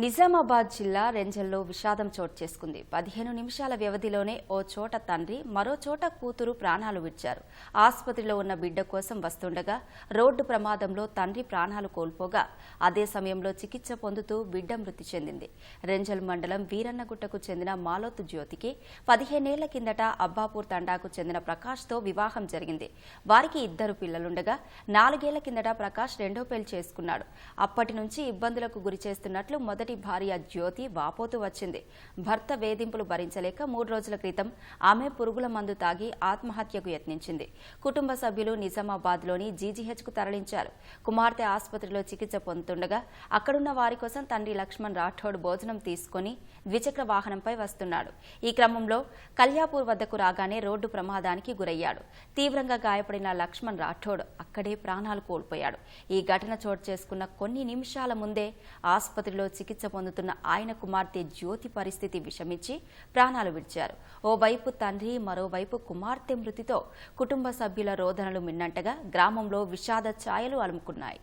నిజామాబాద్ జిల్లా రెంజల్లో విషాదం చోటు చేసుకుంది. పదిహేను నిమిషాల వ్యవధిలోనే ఓ చోట తండ్రి మరో చోట కూతురు ప్రాణాలు విడిచారు. ఆసుపత్రిలో ఉన్న బిడ్డ కోసం వస్తుండగా రోడ్డు ప్రమాదంలో తండ్రి ప్రాణాలు కోల్పోగా అదే సమయంలో చికిత్స పొందుతూ బిడ్డ మృతి చెందింది. రెంజల్ మండలం వీరన్నగుట్టకు చెందిన మాలోతు జ్యోతికి పదిహేనేళ్ళ కిందట అబ్బాపూర్ తండాకు చెందిన ప్రకాష్తో వివాహం జరిగింది. వారికి ఇద్దరు పిల్లలుండగా నాలుగేళ్ళ కిందట ప్రకాష్ రెండో పెళ్ళి చేసుకున్నాడు. అప్పటి నుంచి ఇబ్బందులకు గురి చేస్తున్నట్లు మొదటి భార్య జ్యోతి వాపోతూ వచ్చింది. భర్త వేధింపులు భరించలేక మూడు రోజుల క్రితం ఆమె పురుగుల మందు తాగి ఆత్మహత్యకు యత్నించింది. కుటుంబ సభ్యులు నిజామాబాద్లోని జీజీహెచ్కు తరలించారు. కుమార్తె ఆసుపత్రిలో చికిత్స పొందుతుండగా అక్కడున్న వారి కోసం తండ్రి లక్ష్మణ్ రాఠోడ్ భోజనం తీసుకుని ద్విచక్ర వాహనంపై వస్తున్నాడు. ఈ క్రమంలో కల్యాపూర్ వద్దకు రాగానే రోడ్డు ప్రమాదానికి గురయ్యాడు. తీవ్రంగా గాయపడిన లక్ష్మణ్ రాఠోడ్ అక్కడే ప్రాణాలు కోల్పోయాడు. ఈ ఘటన చోటు చేసుకున్న కొన్ని నిమిషాల ముందే ఆసుపత్రిలో చికిత్స చికిత్స పొందుతున్న ఆయన కుమార్తె జ్యోతి పరిస్థితి విషమించి ప్రాణాలు విడిచారు. ఓవైపు తండ్రి మరోవైపు కుమార్తె మృతితో కుటుంబ సభ్యుల రోదనలు మిన్నంటగా గ్రామంలో విషాద ఛాయలు అలుముకున్నాయి.